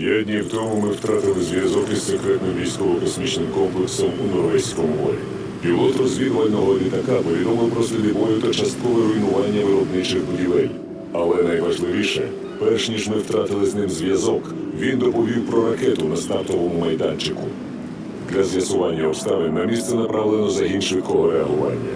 П'ять днів тому ми втратили зв'язок із секретним військово-космічним комплексом у Норвезькому морі. Пілот розвідувального літака повідомив про сліди бою та часткове руйнування виробничих будівель. Але найважливіше, перш ніж ми втратили з ним зв'язок, він доповів про ракету на стартовому майданчику. Для з'ясування обставин на місце направлено загін швидкого реагування.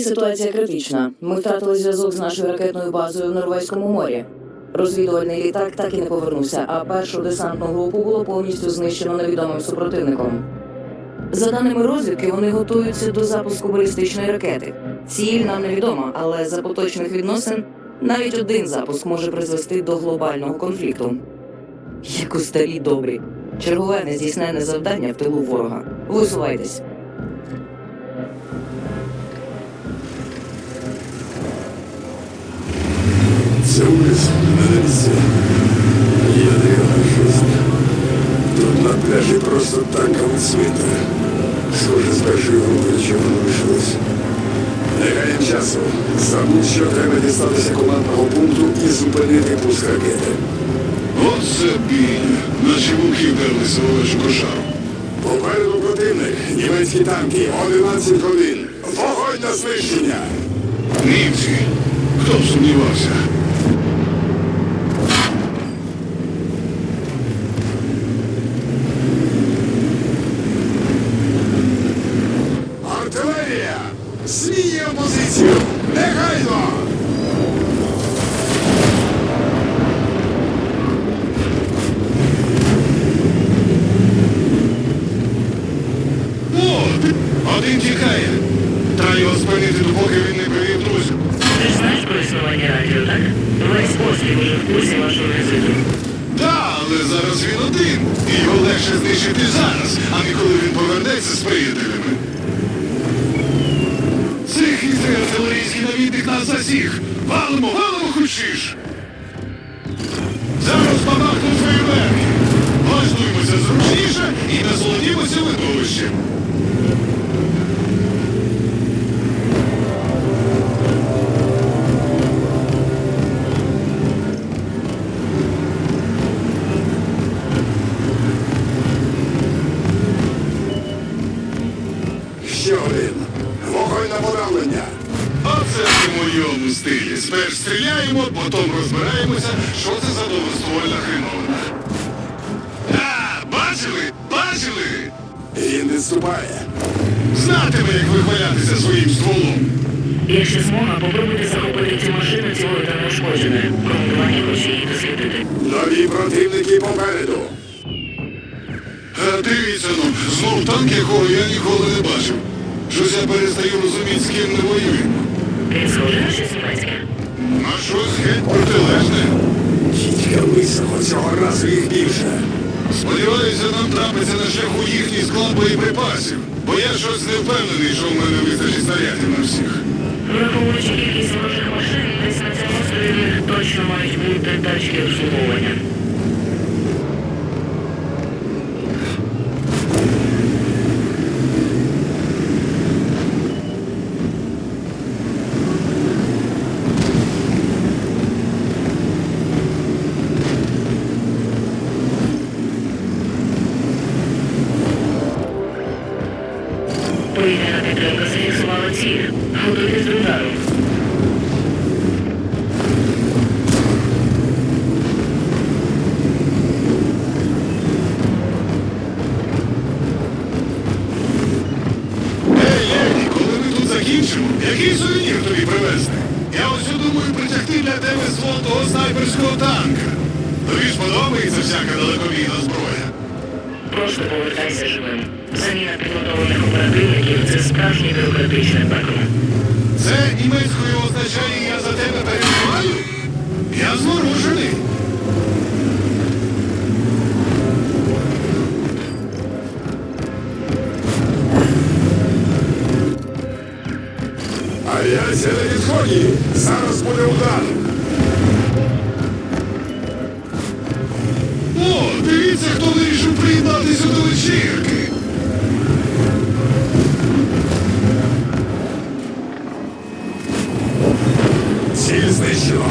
Наразі ситуація критична. Ми втратили зв'язок з нашою ракетною базою в Норвезькому морі. Розвідувальний літак так і не повернувся, а першу десантну групу було повністю знищено невідомим супротивником. За даними розвідки, вони готуються до запуску балістичної ракети. Ціль нам невідома, але за поточних відносин навіть один запуск може призвести до глобального конфлікту. Як у старі добрі. Чергове нездійснене завдання в тилу ворога. Висувайтесь. Це улиц на місці. Ядрена жизнь. Тут на пляжі просто танковий свита. Схоже, з першої групи нічого не лишилось. Не гаємо часу. Забудь, що треба дістатися командного пункту і зупинити пуск ракети. Оце бій. Наші вухи вдерлися у кошару. Попереду противник. Німецькі танки. 11 годин. Вогонь на знищення. Німці. Хто б сумнівався? Артилерія! Зміє позицію! Негайно! О! Один тікає. Треба його спинити, допоки він не привів друзів. Ти ж знаєш про існування радіо, так? Весь острів уже в курсі вашого візиту. Так, але зараз він один. І його легше знищити зараз, а не коли він повернеться з приятелями. Це хитрий навідник нас засіх. Валимо, валимо хочеш. Зараз бабахнуть фейерверк! Влаштуємося зручніше і насолодімося видовищем. Сперш стріляємо, потім розбираємося, що це за довоствольна хреновина. А, бачили? Бачили? Він відступає. Знатиме, як вихвалятися своїм стволом. Якщо змога, попробуйте захопити цю машину цілою та неушкодженою. Командування хоче її дослідити. Нові противники попереду. А дивіться ну, знов танк, якого я ніколи не бачив. Щось я перестаю розуміти, з ким ми воюємо. Він схожий на щось німецьке. На щось геть протилежне. Тітька високо, цього разу їх більше. Сподіваюся, нам трапиться на шляху їхній склад боєприпасів, бо я щось не впевнений, що в мене вистачить снарядів на всіх. Враховуючи кількість ворожих машин, десь на цьому острові точно мають бути тачки обслуговування. Оперативників це справжнє бюрократичне пекло. Це німецькою означає я за тебе переживаю? Я зворушений. Авіація на відході! Зараз буде удар! О, дивіться, хто вирішив приєднатися до вечірки. Ціль знищено!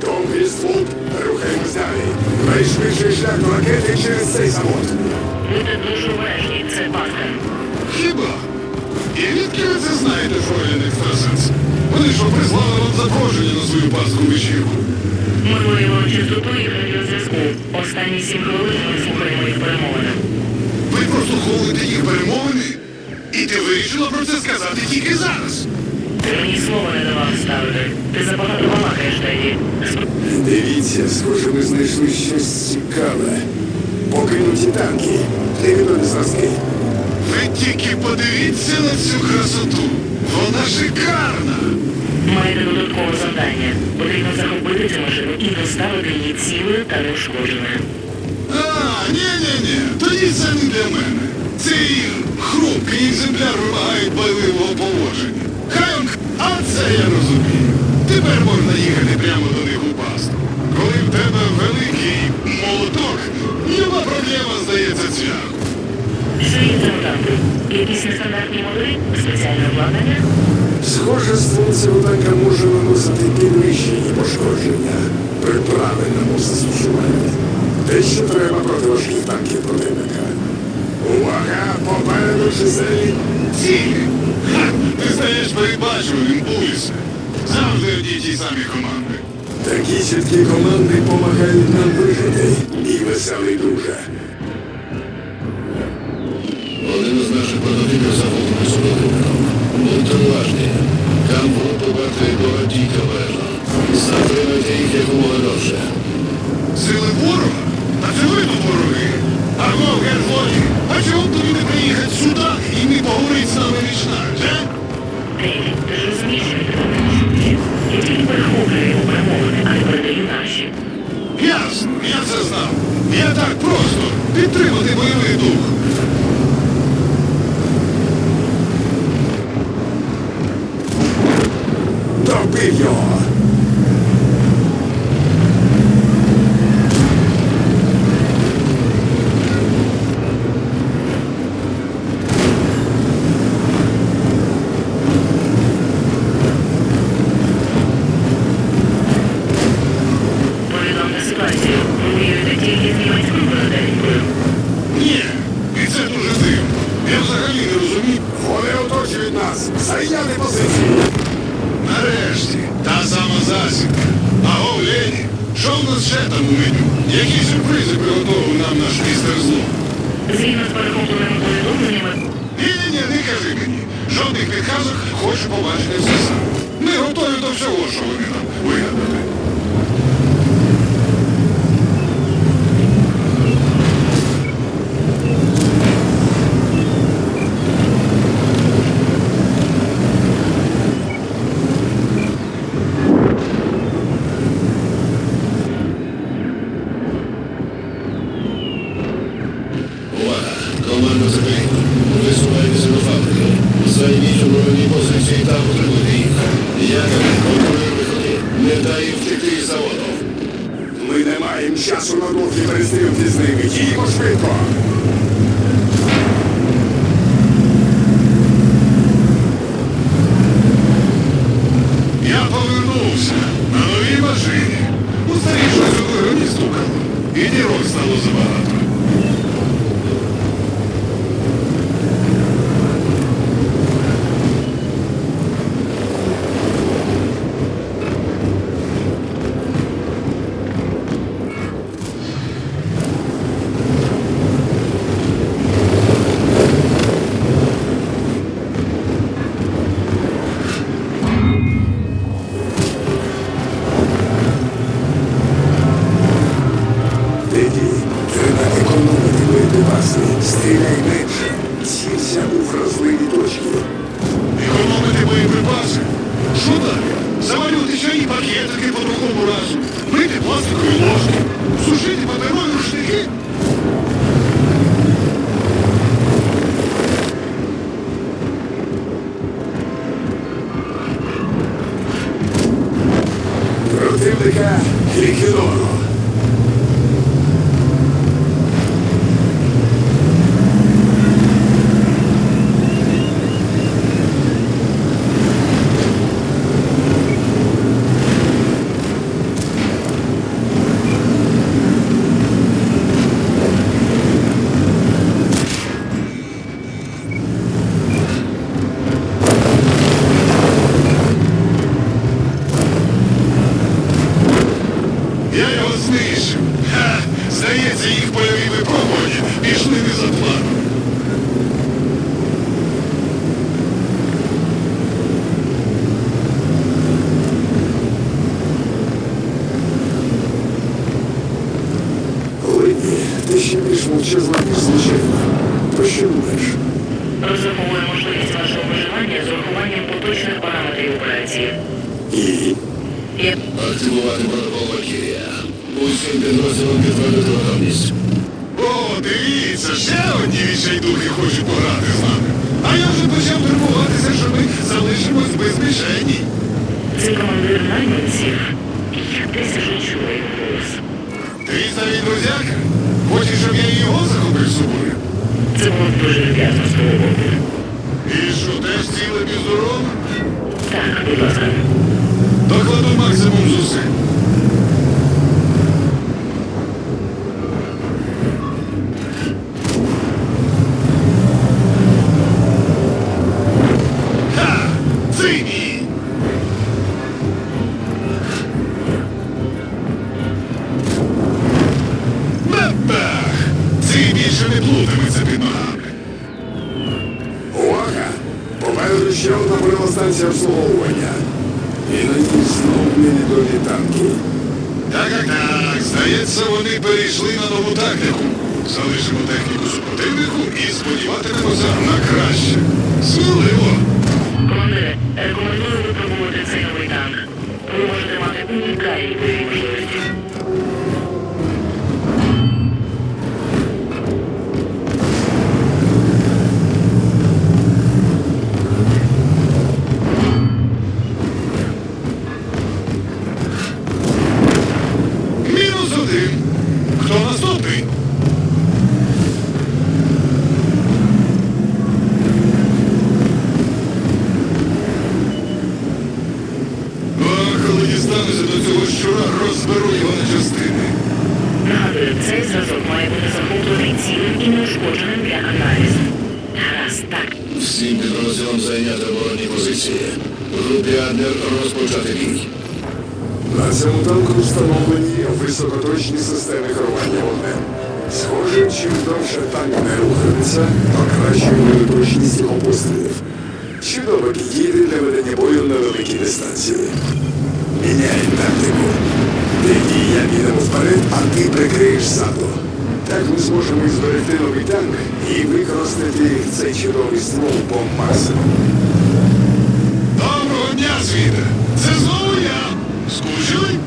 Том Гріствуд, рухаємось далі. Найшвидший шлях до ракети через цей завод. Будьте дуже обережні, це пастка. Хіба? І відки ви це знаєте, Фройлен Екстрасенс? Вони що, прислали вам запрошення на свою паску вечірку? Ми виявили частоту і радіозв'язку. Останні сім хвилин ми слухаємо їх перемовини. Прослуховуєте їх перемовини? І ти вирішила про це сказати тільки зараз. Ти мені слова не давав ставити. Ти забагато балакаєш, Теді. Дивіться, схоже, ми знайшли щось цікаве. Покинуті танки, невідомі зразки. Ви тільки подивіться на цю красоту. Вона шикарна. Маєте додаткове завдання. Потрібно захопити цю машину і доставити її цілою та неушкодженою. А, ні-ні-ні, тоді це не для мене. Цей хрупкий екземпляр вимагає байливого поводження. Хай а це я розумію. Тепер можна їхати прямо до них у пасту. Коли в тебе великий молоток, нема проблема, здається, цвях. Що є? Якісь нестандартні модулі? Спеціальне обладнання? Схоже, цього танка може наносити підвищені пошкодження при правильному застосуванні. Те, що треба проти важких танків противника. Увага! Попереду чисельні Цілі. Ха, ти стаєш передбачуваним, Пулісе. Завжди одні ті самі команди. Такі чіткі команди допомагають нам вижити. І веселий друже. Один із наших прототипів захоплений супротивником. Будьте уважні. Кампу вартує до дійте обережно. Затримайте їх якомога довше. Сили ворога? Та це ви тут вороги. Аго, Герфоні, а чому б тобі не приїхати сюди і не поговорити з нами вічнавіч, а? Теді, ти ж розумієш, що я не чую. Я тільки перехоплюю його перемовини, а не передаю наші. Ясно, я це знав. Я так просто підтримати бойовий дух. Добив його! слухав. І дірок стало забагато. такий подарунок раз. Мити пластикові ложки, сушити це командир. Я десь вже чула голос. Твій старий друзяка? Хочеш, щоб я і його захопив з собою? Це було б дуже люб'язно з того боку. І що теж ціле і? Так, будь ласка. Докладу максимум зусиль. Бойова обслуговування. І на ній знову невідомі танки. Так, так, так. Здається, вони перейшли на нову тактику. Залишимо техніку супротивнику і сподіватимемося на краще. Сміливо! Командире, рекомендую випробувати цей новий танк. Ви можете мати унікальні коли до цього щура, розберу його на частини. Нагадую, цей зразок має бути захоплений цілим і неушкодженим для аналізу. Гаразд, так. Всім підрозділам зайняти оборонні позиції. Групі Аднер розпочати бій. На цьому танку встановлені високоточні системи керування вогнем. Схоже, чим довше танк не рухається, то кращою буде точність його пострілів. Чудово підійде для ведення бою на великій дистанції. Міняємо тактику. Ти і я підемо вперед, а ти прикриєш ззаду. Так ми зможемо і зберегти новий танк і використати цей чудовий ствол по максимуму. Доброго дня, світе! Це знову я! Скучили?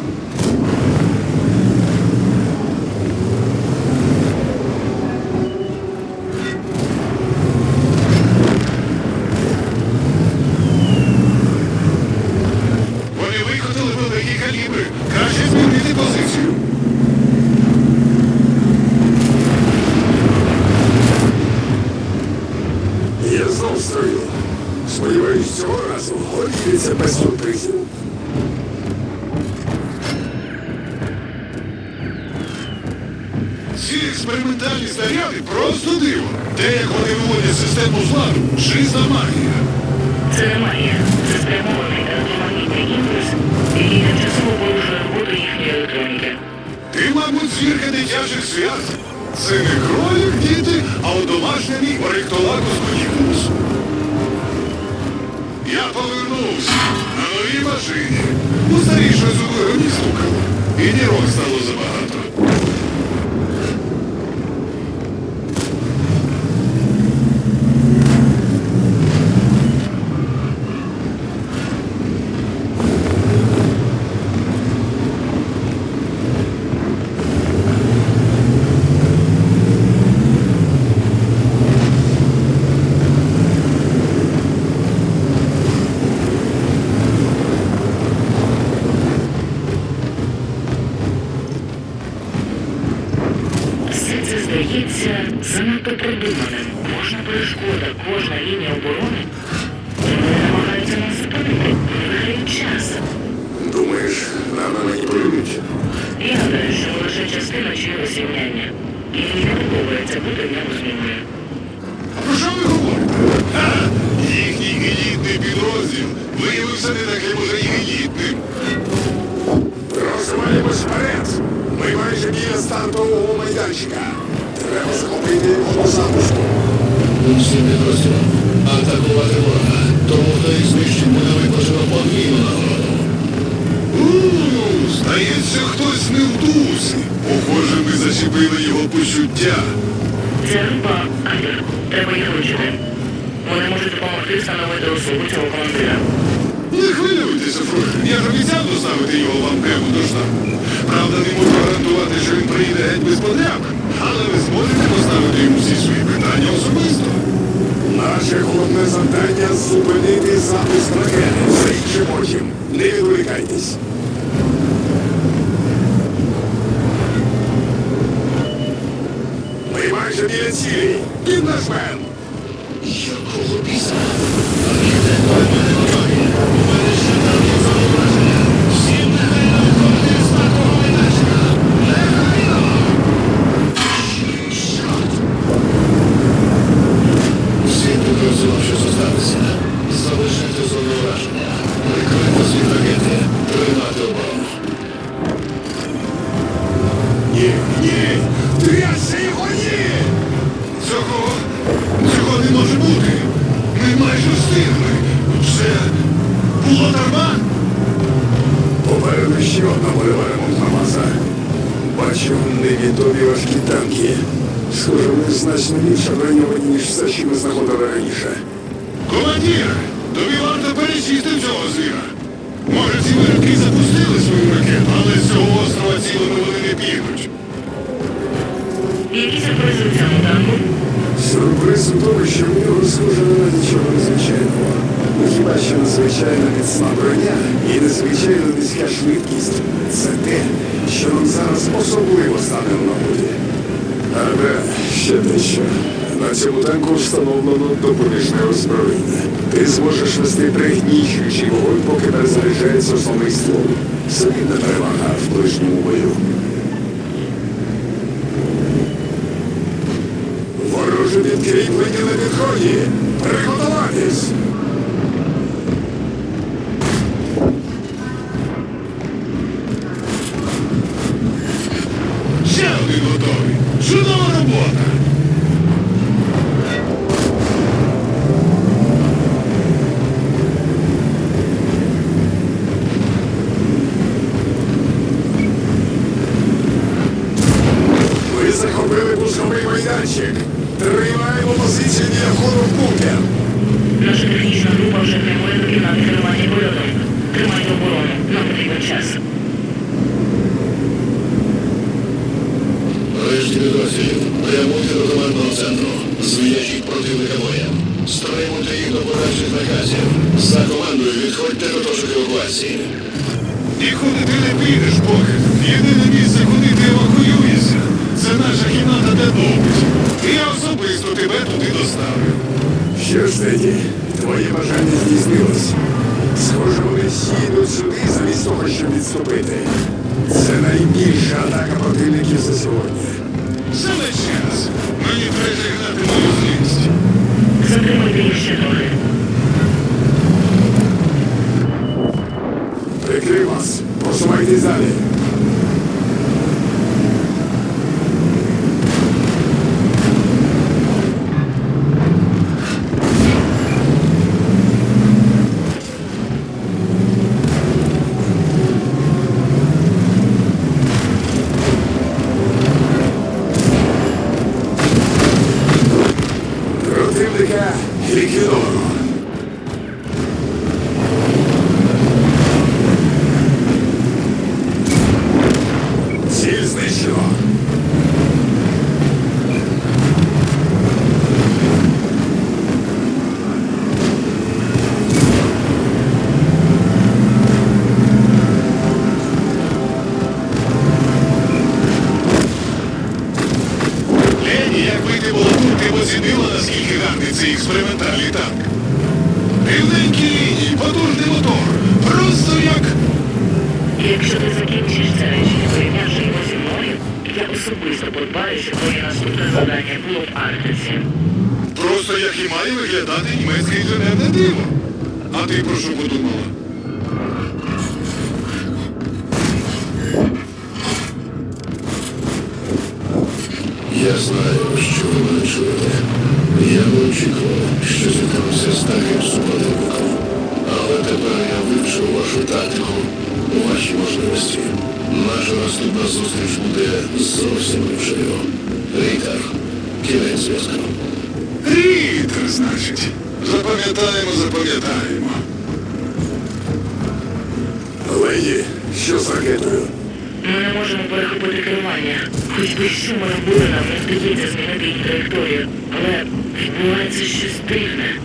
Вони вихотили великі калібри. Краще змінити позицію. Я знов строю. Сподіваюсь, цього разу обійдеться без сюрпризів. Ці експериментальні снаряди просто диво. Те, як вони виводять систему з ладу, чиста магія. Це. Це спрямований електромагнітний імпульс, який тимчасово порушує роботу їхньої електроніки. Ти, мабуть, звірка дитячих свят. Це не кролик, діти, а мій оректолакус конікус. Я повернувся на новій машині. У старішої зубою не стукало. І дірок стало забагато. Все це здається занадто продуманим. Підрозділам. Атакувати ворога. Тому хто їх знищить, буде виплачено подвійну нагороду. Здається, хтось не в дусі. Похоже, ми зачепили його почуття. Це група Адер. Треба їх вичити. Вони можуть допомогти встановити особу цього командира. Не хвилюйтеся, Фруже. Я ж обіцяв доставити його вам прямо до штабу. Правда, не можу гарантувати, що він приїде геть без подряпин, але ви зможете поставити йому всі свої питання особисто. Наше головне завдання зупинити запуск ракети. Все інше потім. Не відволікайтесь. Ми майже біля цілі. Піднажмем. Якого біса? Архітектор мене ніж все, що ми знаходили раніше. Командир, тобі варто пересісти цього звіра. Може, ці виробки запустили свою ракету, але з цього острова цілими вони не підуть. Які сюрпризи у цьому танку? Сюрприз у тому, що в нього схоже на нічого незвичайного. Ну хіба що незвичайна міцна броня і незвичайно низька швидкість. Це те, що нам зараз особливо стане в нагоді. Але ще дещо. На цьому танку встановлено допоміжне озброєння. Ти зможеш вести пригнічуючий вогонь, поки перезаряджається основний ствол. Солідна перевага в ближньому бою. Вороже підкріплення на підході! Приготуватись! Командного центру. Зв'яжіть противника боєм. Стримуйте їх до подальших наказів. За командою відходьте до точок евакуації. Нікуди ти не підеш, Богет. Єдине місце, куди ти евакуюєшся, це наша кімната для. І я особисто тебе туди доставлю. Що ж, Теді, твоє бажання здійснилось. Схоже, вони всі йдуть сюди замість того, щоб відступити. Це найбільша атака противників за сьогодні. Саме час. Мені перегнати мою злість. Затримайте їх ще трохи. Прикрив вас. Посувайтесь далі. Лені, якби ти була тут, ти б оцінила, наскільки гарний цей експериментальний танк. Рівненькі лінії, потужний мотор. Просто як... Якщо ти закінчиш це речення, порівнявши його зі мною, я особисто подбаю, щоб твоє наступне завдання було в Арктиці. Просто як і має виглядати німецьке інженерне диво. А ти про що подумала? Я знаю, що мене чуєте. Я не очікував, що зіткнувся з таким супротивником. Але тепер я вивчив вашу тактику, ваші можливості. Наша наступна зустріч буде зовсім іншою. Рітер, кінець зв'язку. Рітер, значить. Запам'ятаємо, запам'ятаємо. Леді, що з ракетою? Ми не можемо перехопити керування. Хоч робили, нам не здається змінити її траєкторію. Але відбувається щось дивне.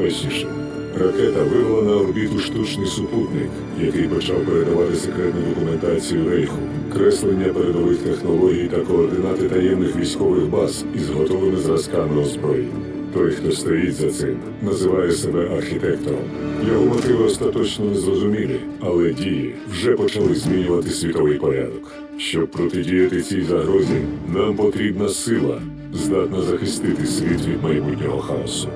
Набагато. Ракета вивела на орбіту штучний супутник, який почав передавати секретну документацію Рейху, креслення передових технологій та координати таємних військових баз із готовими зразками озброєнь. Той, хто стоїть за цим, називає себе архітектором. Його мотиви остаточно незрозумілі, але дії вже почали змінювати світовий порядок. Щоб протидіяти цій загрозі, нам потрібна сила, здатна захистити світ від майбутнього хаосу.